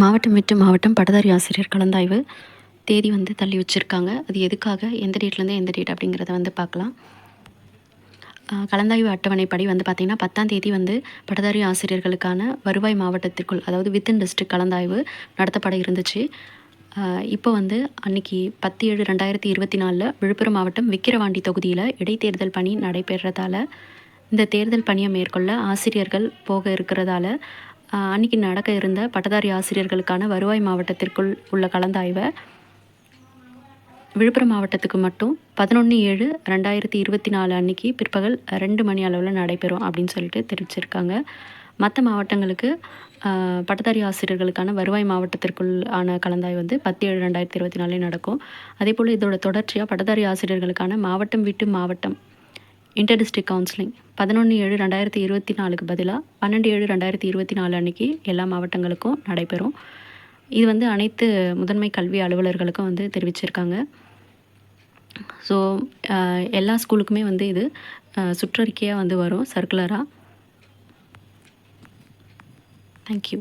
மாவட்டம் விட்டு மாவட்டம் பட்டதாரி ஆசிரியர் கலந்தாய்வு தேதி வந்து தள்ளி வச்சுருக்காங்க. அது எதுக்காக? எந்த டேட்லேருந்து எந்த டேட் அப்படிங்கிறத வந்து பார்க்கலாம். கலந்தாய்வு அட்டவணைப்படி வந்து பார்த்திங்கன்னா பத்தாம் தேதி வந்து பட்டதாரி ஆசிரியர்களுக்கான வருவாய் மாவட்டத்திற்குள் அதாவது வித்தின் டிஸ்ட்ரிக்ட் கலந்தாய்வு நடத்தப்பட இருந்துச்சு. இப்போ வந்து அன்னைக்கு பத்து ஏழு ரெண்டாயிரத்தி இருபத்தி நாலில் விழுப்புரம் மாவட்டம் விக்கிரவாண்டி தொகுதியில் இடைத்தேர்தல் பணி நடைபெறதால இந்த தேர்தல் பணியை மேற்கொள்ள ஆசிரியர்கள் போக இருக்கிறதால அன்னைக்கு நடக்க இருந்த பட்டதாரி ஆசிரியர்களுக்கான வருவாய் மாவட்டத்திற்குள் உள்ள கலந்தாய்வை. விழுப்புரம் மாவட்டத்துக்கு மட்டும் பதினொன்று ஏழு ரெண்டாயிரத்தி இருபத்தி நாலு அன்னைக்கு பிற்பகல் ரெண்டு மணி அளவில் நடைபெறும் அப்படின்னு சொல்லிட்டு தெரிவிச்சிருக்காங்க. மற்ற மாவட்டங்களுக்கு பட்டதாரி ஆசிரியர்களுக்கான வருவாய் மாவட்டத்திற்குள் ஆன வந்து பத்து ஏழு ரெண்டாயிரத்தி இருபத்தி நாலே நடக்கும். அதே போல் இதோட தொடர்ச்சியாக பட்டதாரி ஆசிரியர்களுக்கான மாவட்டம் விட்டு மாவட்டம் இன்டர் கவுன்சிலிங். பதினொன்று ஏழு ரெண்டாயிரத்தி இருபத்தி நாலுக்கு பதிலாக பன்னெண்டு ஏழு ரெண்டாயிரத்தி இருபத்தி நாலு அன்னைக்கு எல்லா மாவட்டங்களுக்கும் நடைபெறும். இது வந்து அனைத்து முதன்மை கல்வி அலுவலர்களுக்கும் வந்து தெரிவிச்சிருக்காங்க. ஸோ எல்லா ஸ்கூலுக்குமே வந்து இது சுற்றறிக்கையாக வந்து வரும் சர்க்குலராக தேங்க்யூ